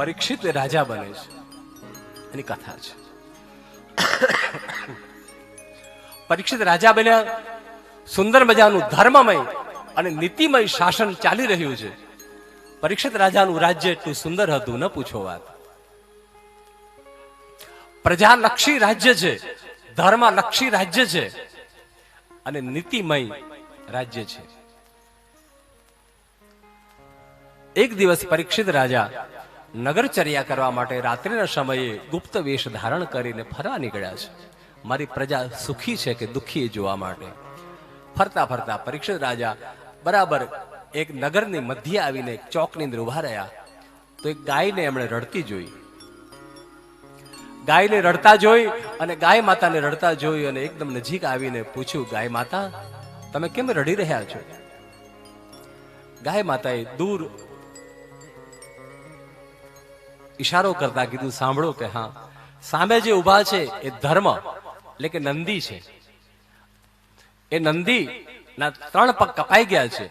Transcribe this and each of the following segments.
પરીક્ષિત રાજા બને છે. એની કથા છે. પરીક્ષિત રાજા બન્યા, સુંદર મજાનું ધર્મમય અને નીતિમય શાસન ચાલી રહ્યું છે. પરીક્ષિત રાજાનું રાજ્ય એટલું સુંદર હતું, ન પૂછો વાત. પ્રજાલક્ષી રાજ્ય છે, ધર્મલક્ષી રાજ્ય છે અને નીતિમય રાજ્ય છે. એક દિવસ પરીક્ષિત રાજા નગરચર્યા કરવા માટે રાત્રિના સમયે ગુપ્ત વેશ ધારણ કરીને ફરવા નીકળ્યા છે. મારી પ્રજા સુખી છે કે દુઃખી જોવા માટે. ફરતા ફરતા પરીક્ષિત રાજા બરાબર એક નગરની મધ્ય આવીને ચોકની અંદર ઊભા રહ્યા. તો એક ગાયને એમણે રડતી જોઈ. ગાયને રડતા જોઈ અને ગાય માતાને રડતા જોઈ અને એકદમ નજીક આવીને પૂછ્યું, ગાય માતા, તમે કેમ રડી રહ્યા છો? ગાય માતાએ દૂર ઈશારો કરતા કીધું, સાંભળો કે હા, સામે જે ઊભા છે એ ધર્મ, એટલે કે નંદી છે. એ નંદી ના ત્રણ પગ કપાઈ ગયા છે.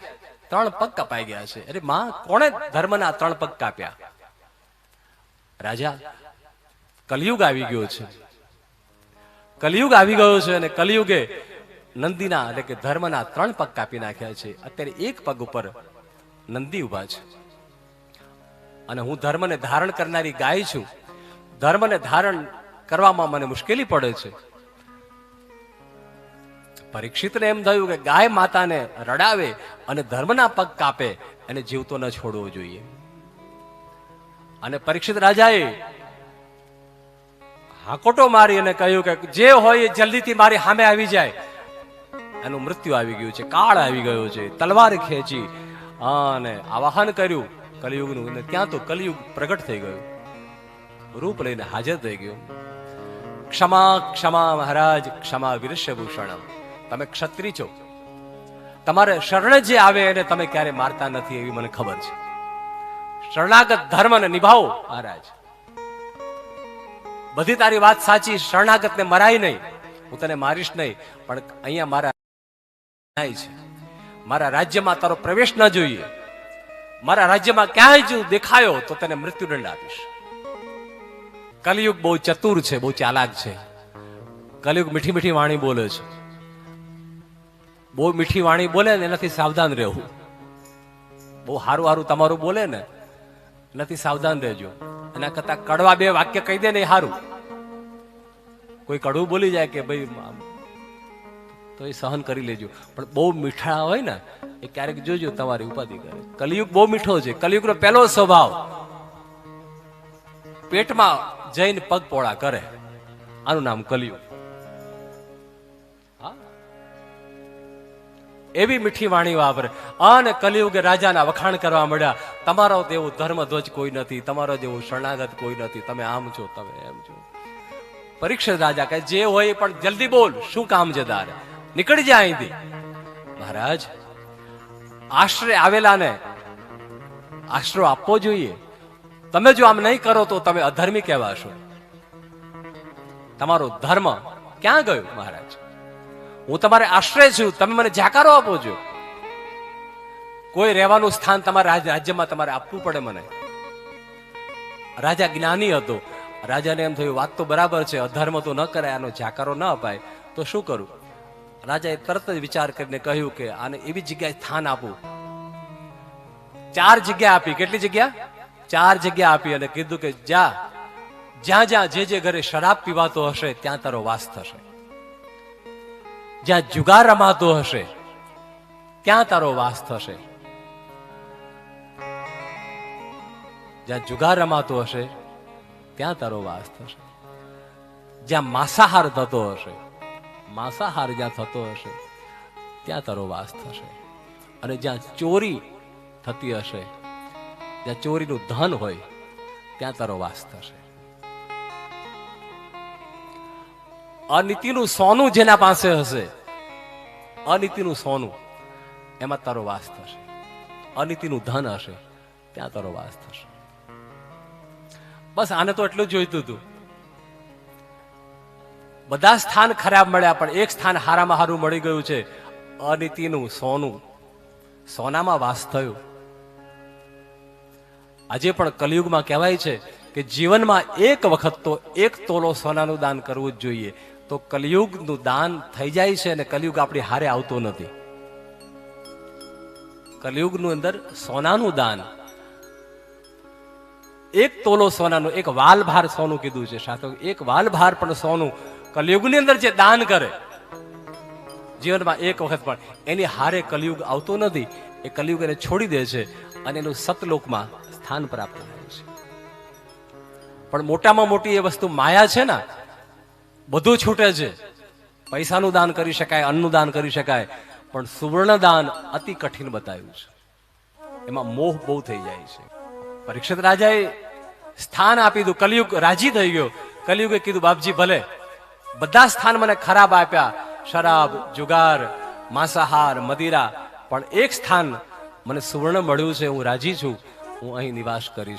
ત્રણ પગ કપાઈ ગયા છે. અરે માં, કોણે ધર્મના ત્રણ પગ કાપ્યા? રાજા, કલયુગ આવી ગયો છે. કલયુગ આવી ગયો છે અને કલયુગે નંદીના, એટલે કે ધર્મના ત્રણ પગ કાપી નાખ્યા છે. અત્યારે એક પગ ઉપર નંદી ઊભા છે. અને હું ધર્મને ધારણ કરનારી ગાય છું. ધર્મને ધારણ કરવામાં મને મુશ્કેલી પડે છે. પરીક્ષિતને એમ થયું કે ગાય માતાને રડાવે અને ધર્મના પગ કાપે, એને જીવતો ન છોડવો જોઈએ. અને પરીક્ષિત રાજાએ હાકોટો મારી અને કહ્યું કે જે હોય એ જલ્દીથી મારી સામે આવી જાય. એનું મૃત્યુ આવી ગયું છે, કાળ આવી ગયો છે, તલવાર ખેંચી અને આવાહન કર્યું કલયુગનું અને ત્યાં તો કલયુગ પ્રગટ થઈ ગયું. રૂપ લઈને હાજર થઈ ગયું. ક્ષમા ક્ષમા મહારાજ, ક્ષમા વિરસ્યભૂષણમ તમે ક્ષત્રિય છો. તમારે શરણ જે આવે એને તમે ક્યારે મારતા નથી એવી મને ખબર છે. શરણાગત ધર્મને નિભાવો, મહારાજ. બધી તારી વાત સાચી, શરણાગતને મરાય નહીં. હું તને મારીશ નહીં, પણ અહીંયા મારા છે મારા રાજ્યમાં તારો પ્રવેશ ન જોઈએ. મારા રાજ્યમાં ક્યાંય જો દેખાયો તો તેને મૃત્યુદંડ આપીશ. કલયુગ બહુ ચતુર છે, બહુ ચાલાક છે. કલયુગ મીઠી મીઠી વાણી બોલે છે. બહુ મીઠી વાણી બોલે ને એનાથી સાવધાન રહેવું. બહુ સારું સારું તમારું બોલે ને, એનાથી સાવધાન રહેજો. એના કરતા કડવા બે વાક્ય કહી દે ને સારું કોઈ કડવું બોલી જાય કે ભાઈ, તો એ સહન કરી લેજો. પણ બહુ મીઠા હોય ને એ ક્યારેક જોજો તમારી ઉપાધિ કરે. કલયુગ બહુ મીઠો છે. કલયુગનો પહેલો સ્વભાવ. પેટમાં જઈને પગ પોળા કરે. આનું નામ કલયુગ. એવી મીઠી વાણી વાપરે. અને કલયુગ રાજાના વખાણ કરવા મળ્યા તમારો તેવો ધર્મધ્વજ કોઈ નથી. તમારો જેવો શરણાગત કોઈ નથી. તમે આમ છો, તમે એમ છો. પરીક્ષિત રાજા કહે, જે હોય પણ જલ્દી બોલ. શું કામ છે તારે? નીકળી જાય અહીંથી. મહારાજ આશ્રય આવેલાને આશરો આપવો જોઈએ. તમે જો આમ નહીં કરો તો તમે અધર્મી કહેવાશો. તમારો ધર્મ ક્યાં ગયો, મહારાજ? હું તમારે આશ્રય છું, તમે મને જાકારો આપો છો. કોઈ રહેવાનું સ્થાન તમારા રાજ્યમાં તમારે આપવું પડે મને. રાજા જ્ઞાની હતો. રાજાને એમ થયું, વાત તો બરાબર છે, અધર્મ તો ન કરાય, આનો જાકારો ન અપાય. તો શું કરું? રાજાએ તરત જ વિચાર કરીને કહ્યું કે આને એવી જગ્યાએ સ્થાન આપું. ચાર જગ્યા આપી. કેટલી જગ્યા? ચાર જગ્યા આપી અને કીધું કે જા, જ્યાં જ્યાં જે જે ઘરે શરાબ પીવાતો હશે, ત્યાં તારો વાસ થશે. જ્યાં જુગાર રમાતો હશે, ત્યાં તારો વાસ થશે. જ્યાં જુગાર રમાતો હશે, ત્યાં તારો વાસ થશે. જ્યાં માંસાહાર થતો હશે માંસાહાર જ્યાં થતો હશે, ત્યાં તારો વાસ થશે. અને જ્યાં ચોરી થતી હશે, જ્યાં ચોરીનું ધન હોય, ત્યાં તારો વાસ થશે. અનીતિનું સોનું જેના પાસે હશે, અનીતિનું સોનું, એમાં તારો વાસ થશે. અનીતિનું ધન હશે, ત્યાં તારો વાસ થશે. બસ આને તો એટલું જોઈતું હતું. બધા સ્થાન ખરાબ મળ્યા, પણ એક સ્થાન હારામાં હારું મળી ગયું છે. અનિતિનું, સોનું. સોનામાં વાસ થયું. આજે પણ કલયુગમાં કહેવાય છે કે જીવનમાં એક વખત તો એક તોલો સોનાનું દાન કરવું જ જોઈએ. તો કલયુગનું દાન થઈ જાય છે અને કલયુગ આપણી હારે આવતો નથી. કલયુગનું અંદર સોનાનું દાન. એક તોલો સોનાનું, એક વાલભાર સોનું કીધું છે સાથે એક વાલભાર પણ સોનું. કલયુગની અંદર જે દાન કરે, જીવનમાં એક વખત પણ એની હારે કલયુગ આવતો નથી, એ કલયુગ એને છોડી દે છે અને એનું સતલોકમાં સ્થાન પ્રાપ્ત થાય છે. પણ મોટામાં મોટી એ વસ્તુ માયા છે ને, બધું છૂટે છે. પૈસાનું દાન કરી શકાય, અન્નનું દાન કરી શકાય, પણ સુવર્ણ દાન અતિ કઠિન બતાવ્યું છે. એમાં મોહ બહુ થઈ જાય છે. પરીક્ષિત રાજાએ સ્થાન આપી દીધું, કલયુગ રાજી થઈ ગયો. કલયુગે કીધું, બાપજી ભલે બધા સ્થાન મને ખરાબ આપ્યા. શરાબ, જુગાર, માંસાહાર, મદિરા. પણ એક સ્થાન મને સુવર્ણ મળ્યું છે, હું રાજી છું. હું અહીં નિવાસ કરીશ.